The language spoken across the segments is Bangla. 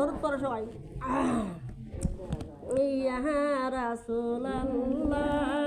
দরুদ পড়ো সবাই ইয়া রাসূলুল্লাহ।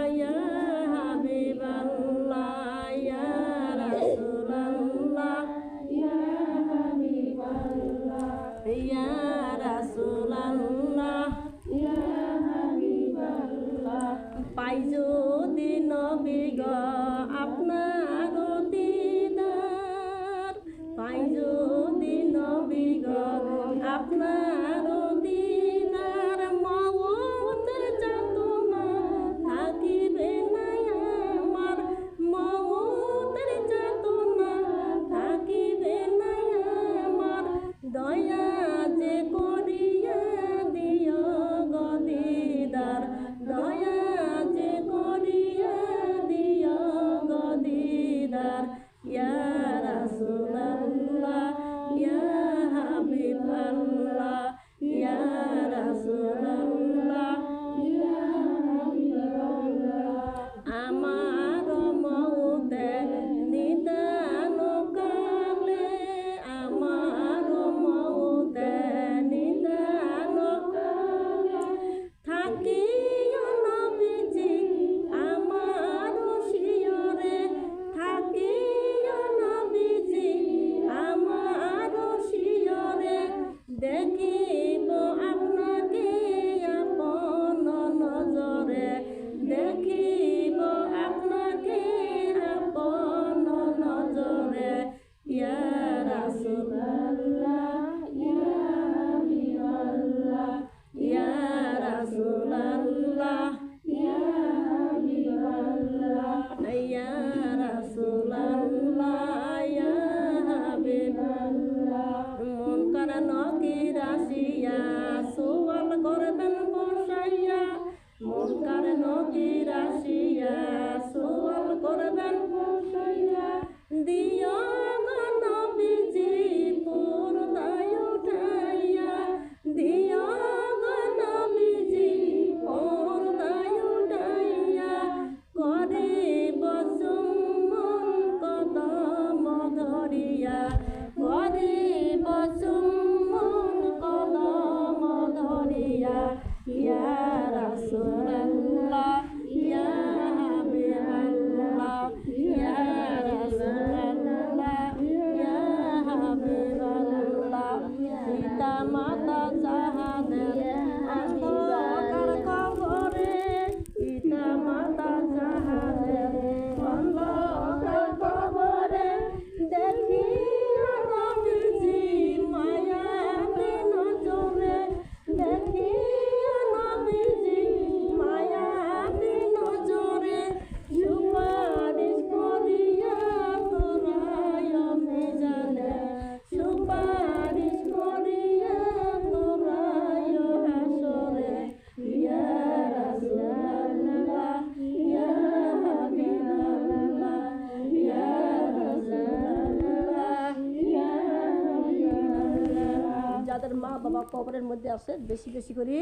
কাপড়ের মধ্যে আছে, বেশি বেশি করে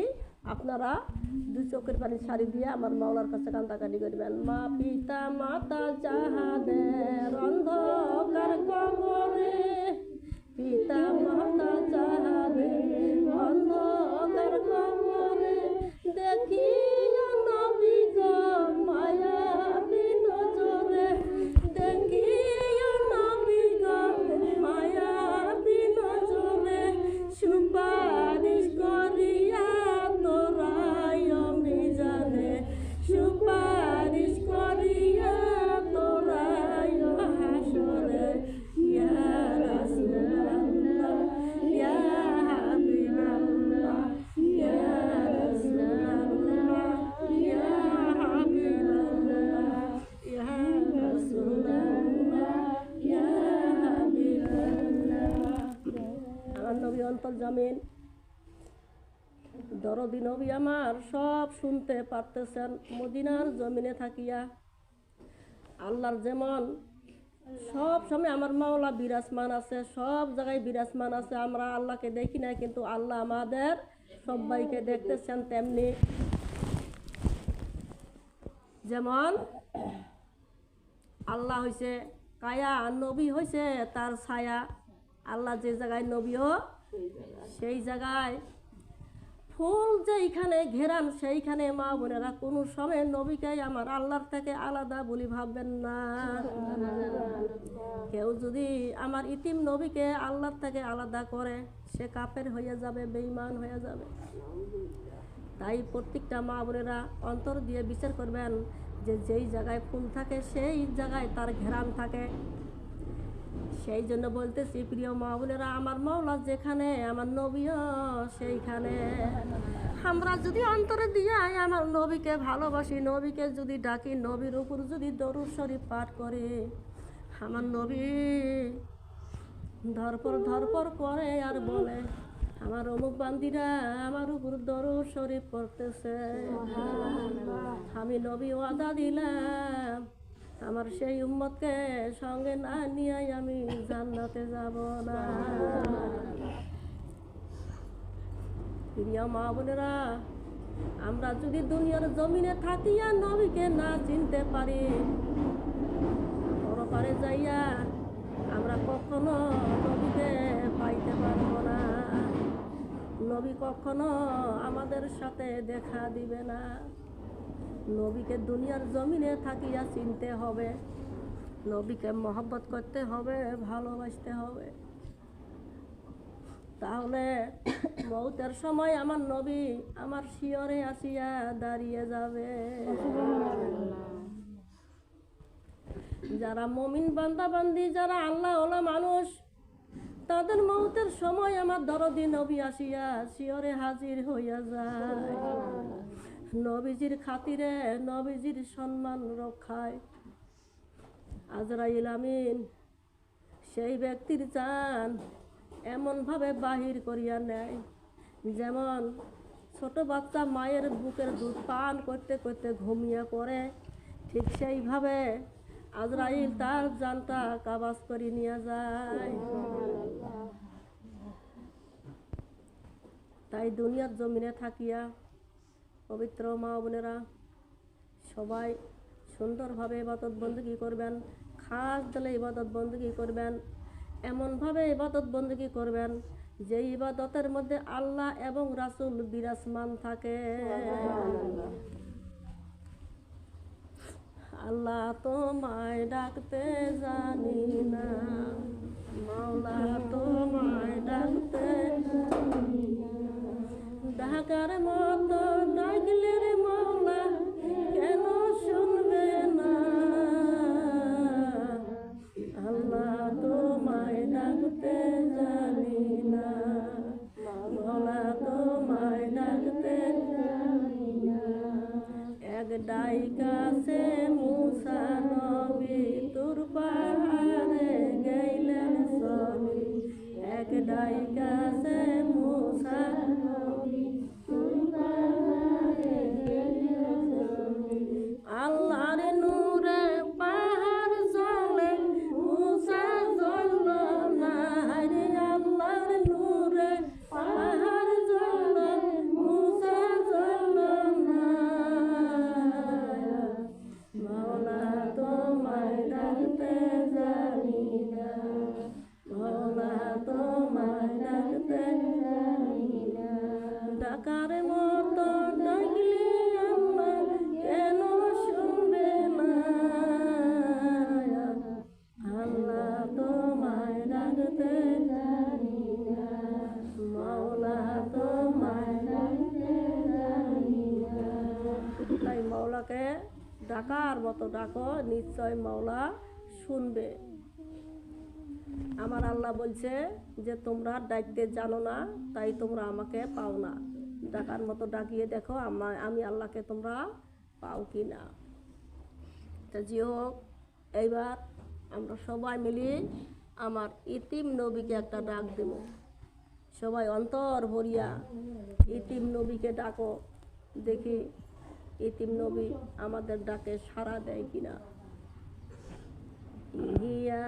আপনারা দু চোখের পানি ছাড়ি দিয়ে আমার মাওলার কাছে কান্দাকাটি করবেন। মা পিতা, মাতা যাহাদের অন্ধকার কবরে দরদি নবী আমার সব শুনতে পারতেছেন, মদিনার জমিনে থাকিয়া। আল্লাহর যেমন সব সময় আমার মাওলা বিরাজমান আছে, সব জায়গায় বিরাজমান আছে, আমরা আল্লাহকে দেখি না কিন্তু আল্লাহ আমাদের সবাইকে দেখতেছেন তেমনি। যেমন আল্লাহ হয়েছে কায়া, নবী হয়েছে তার ছায়া। আল্লাহ যে জায়গায় নবীও, সেই জায়গায় ফুল যেইখানে ঘেরান, সেইখানে মা বোনেরা কোনো সময় নবীকে আমার আল্লাহর থেকে আলাদা বলি ভাববেন না। কেউ যদি আমার ইতিম নবীকে আল্লাহর থেকে আলাদা করে, সে কাপের হয়ে যাবে, বেঈমান হয়ে যাবে। তাই প্রত্যেকটা মা বোনেরা অন্তর দিয়ে বিচার করবেন যে যেই জায়গায় ফুল থাকে, সেই জায়গায় তার ঘেরান থাকে। সেই জন্য বলতেছি, প্রিয় মা বোনেরা, আমার মাওলা যেখানে, আমার নবীও সেইখানে। আমরা যদি অন্তরে দিয়ে আমার নবীকে ভালোবাসি, নবীকে যদি ডাকি, নবীর উপর যদি দরুদ শরীফ পাঠ করি, আমার নবী ধরপর ধরপর করে আর বলে, আমার অমুক বান্দিরা আমার উপর দরুদ শরীফ পড়তেছে। আমি নবী ওয়াদা দিলাম আমার সেই উম্মতকে সঙ্গে না নিয়ে আমি জান্নাতে যাব না। প্রিয় মা বোনেরা, আমরা যদি দুনিয়ার জমিনে থাকিয়া নবীকে না চিনতে পারি পরপারে যাইয়া আমরা কখনো নবীকে পাইতে পারব না। নবী কখনো আমাদের সাথে দেখা দিবে না। নবীকে দুনিয়ার জমিনে থাকিয়া চিনতে হবে। নবীকে মহব্বত করতে হবে, ভালোবাসতে হবে। তাহলে মৌতের সময় আমার নবী আমার শিয়রে আসিয়া দাঁড়িয়ে যাবে। যারা মমিন বান্দা বান্দি যারা আল্লাহ ওলা মানুষ, তাদের মৌতের সময় আমার দরদি নবী আসিয়া শিয়রে হাজির হইয়া যায়। নবীজির খাতিরে নবীজির সম্মান রক্ষায়। আজরাইল আমিন সেই ব্যক্তির চান এমনভাবে বাহির করিয়া নেয়, যেমন ছোট বাচ্চা মায়ের বুকের দুধ পান করতে করতে ঘুমিয়ে পড়ে। ঠিক সেইভাবে আজরাইল তার জানটা কাবাজ করে নিয়ে যায়। তাই দুনিয়ার জমিনে থাকিয়া পবিত্র মা বোনেরা, সবাই সুন্দরভাবে ইবাদত বন্দী করবেন, খাস দিলে ইবাদত বন্দী করবেন, এমনভাবে ইবাদত বন্দী করবেন যে ইবাদতের মধ্যে আল্লাহ এবং রাসূল বিরাজমান থাকে। আল্লাহ তোমায় ডাকতে জানি না, মাওলা তোমায় ডাকতে তাই মাওলাকে ডাকার মতো ডাকো, নিশ্চয় মাওলা শুনবে। আমার আল্লাহ বলছে যে, তোমরা ডাকতে জানো না, তাই তোমরা আমাকে পাও না। ডাকার মতো ডাকিয়ে দেখো আমার আমি আল্লাহকে তোমরা পাও কি না? তা যে হোক, এইবার আমরা সবাই মিলে আমার ইতিম নবীকে একটা ডাক দেব। সবাই অন্তর ভরিয়া ইতিম নবীকে ডাকো, দেখি ইতিম নবী আমাদের ডাকে সাড়া দেয় কিনা? ইয়া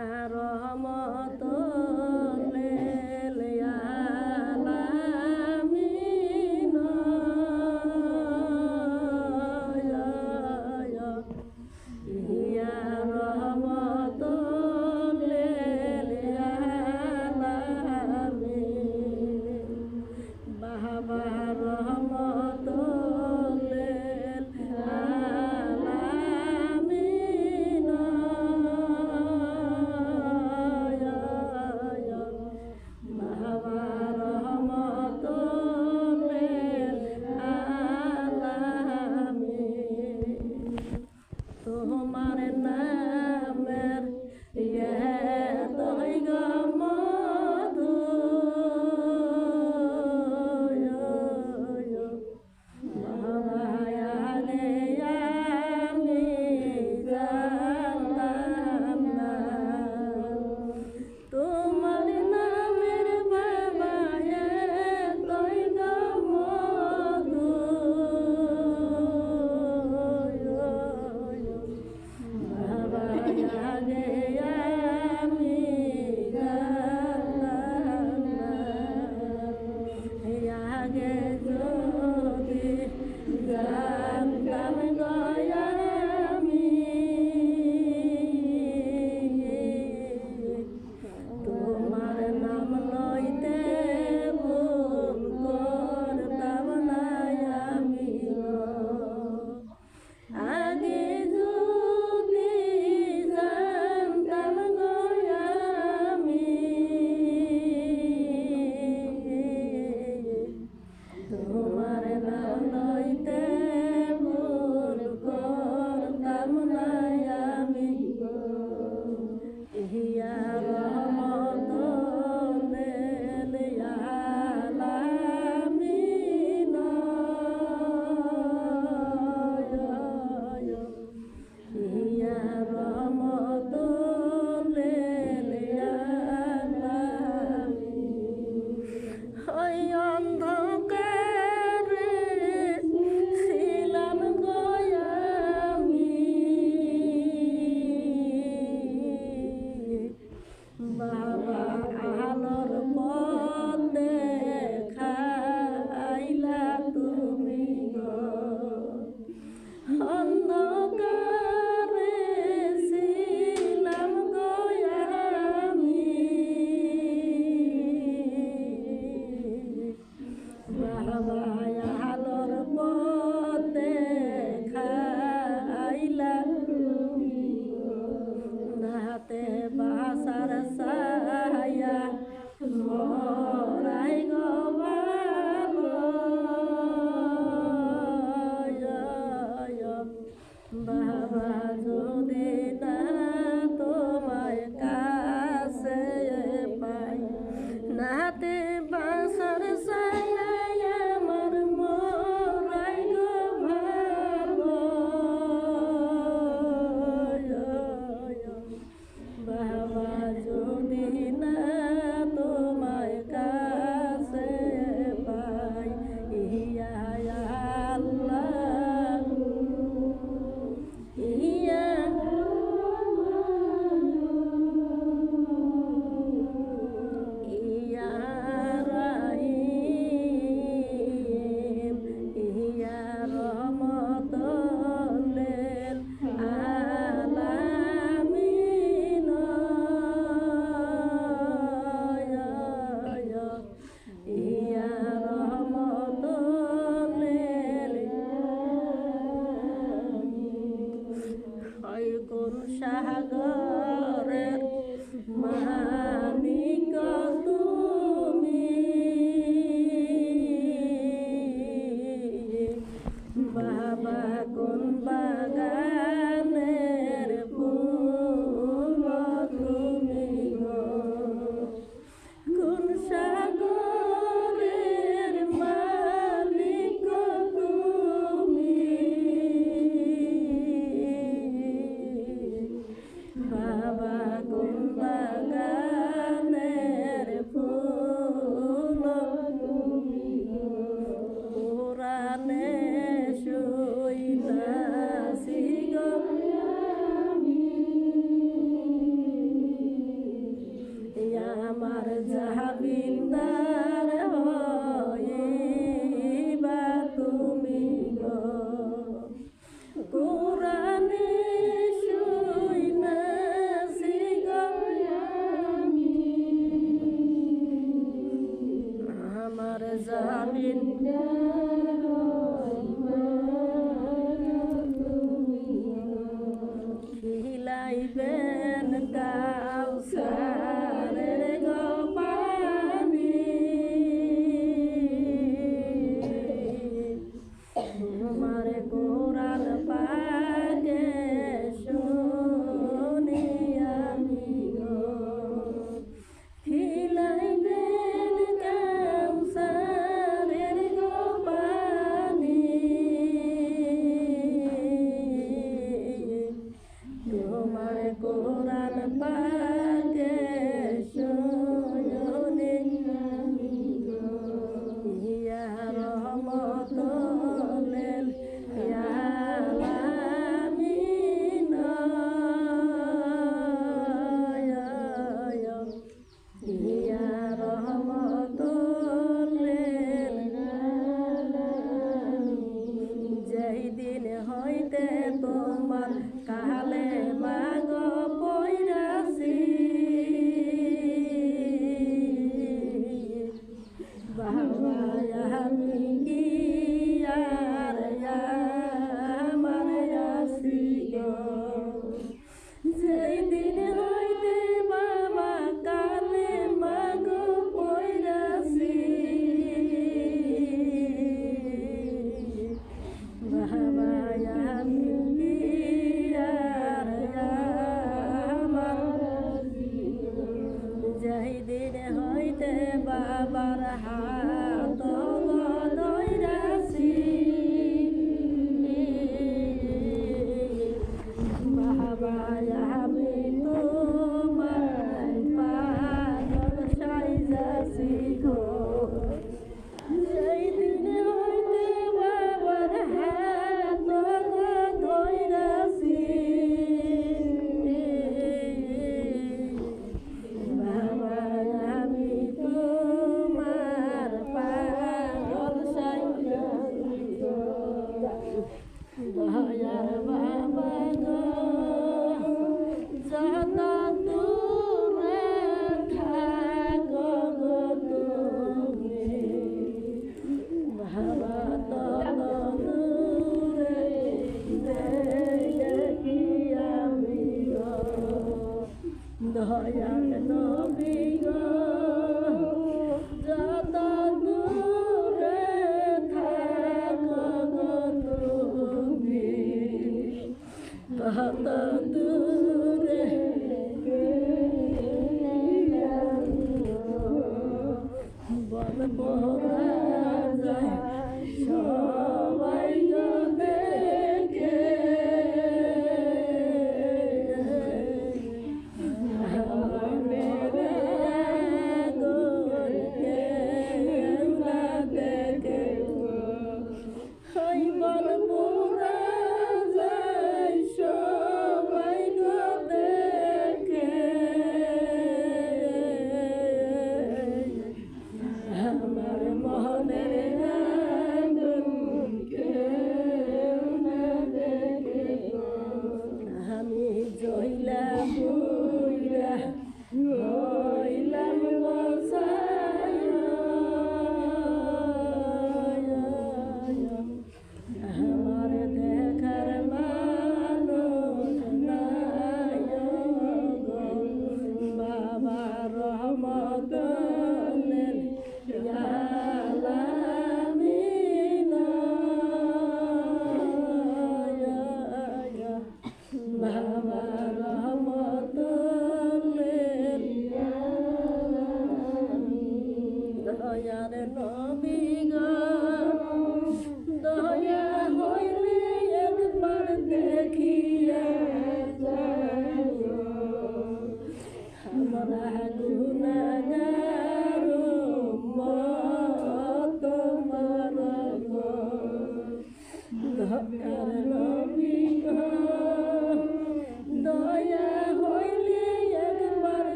কালে মাগ